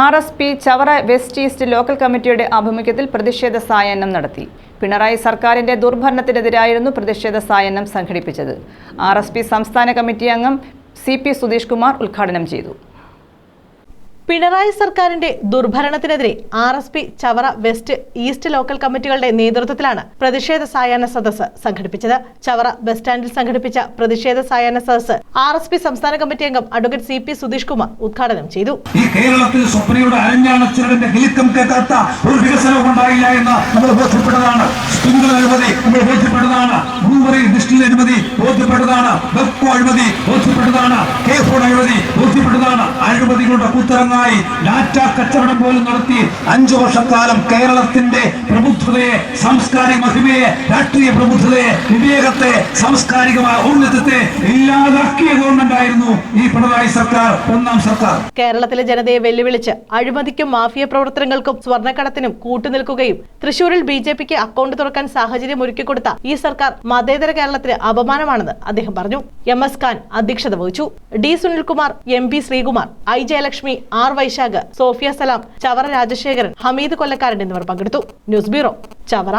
R S P Chavara west east local കമ്മിറ്റിയുടെ ആഭിമുഖ്യത്തിൽ പ്രതിഷേധ സായാഹ്നം നടത്തി. പിണറായി സർക്കാരിന്റെ ദുർഭരണത്തിനെതിരായിരുന്നു പ്രതിഷേധ സായാഹ്നം സംഘടിപ്പിച്ചത്. ആർ സംസ്ഥാന കമ്മിറ്റി അംഗം സി പി സുധീഷ് കുമാർ ഉദ്ഘാടനം ചെയ്തു. പിണറായി സർക്കാരിന്റെ ദുർഭരണത്തിനെതിരെ R S P Chavara west east local കമ്മിറ്റികളുടെ നേതൃത്വത്തിലാണ് പ്രതിഷേധ സായാഹ്ന സദസ്സ് സംഘടിപ്പിച്ചത്. ചവറ ബസ് സ്റ്റാൻഡിൽ സംഘടിപ്പിച്ച പ്രതിഷേധ സായാഹ്ന സദസ്സ് ആർ എസ് പി സംസ്ഥാന കമ്മിറ്റി അംഗം advocate C P Sudheesh Kumar ഉദ്ഘാടനം ചെയ്തു. ഈ കേരളത്തിൽ സ്വപ്നയുടെ അരഞ്ഞാണച്ചിരടിന്റെ കിലുക്കം കേൾക്കാത്ത ഒരു വികസനവും ഉണ്ടായില്ല എന്ന് നമ്മൾ ബോധ്യപ്പെട്ടതാണ്. സ്പ്രിംഗ്ലർ അഴിമതി നമ്മൾ ബോധ്യപ്പെട്ടതാണ്. ബ്രൂവറി ഡിസ്റ്റിൽ അഴിമതി ബോധ്യപ്പെട്ടതാണ്. വെപ്പോ അഴിമതി ബോധ്യപ്പെട്ടതാണ്. കെ ഫോൺ അഴിമതി കൂത്തരങ്ങായി ഡാറ്റ കച്ചവടം പോലും നടത്തി അഞ്ചു വർഷക്കാലം കേരളത്തിന്റെ പ്രബുദ്ധതയെ സാംസ്കാരിക മഹിമയെ രാഷ്ട്രീയ പ്രബുദ്ധതയെ വിവേകത്തെ സാംസ്കാരികമായ ഔന്നത്യത്തെ ഇല്ലാതാക്കിയ ഗവൺമെന്റ് ആയിരുന്നു ഈ പിണറായി സർക്കാർ ഒന്നാം സർക്കാർ. കേരളത്തിലെ ജനതയെ വെല്ലുവിളിച്ച് അഴിമതിക്കും മാഫിയ പ്രവർത്തനങ്ങൾക്കും സ്വർണക്കടത്തിനും കൂട്ടുനിൽക്കുകയും തൃശൂരിൽ ബി ജെ പിക്ക് അക്കൗണ്ട് തുറക്കാൻ സാഹചര്യം ഒരുക്കിക്കൊടുത്ത ഈ സർക്കാർ മതേതര കേരളത്തിന് അപമാനമാണെന്ന് അദ്ദേഹം പറഞ്ഞു. എം എസ് ഖാൻ അധ്യക്ഷത വഹിച്ചു. D Sunilkumar M P Sreekumar I Jayalakshmi R Vaishakh Sofia Salam Chavara Rajasekharan Hameed Kollakkaran എന്നിവർ പങ്കെടുത്തു. News bureau Chavara.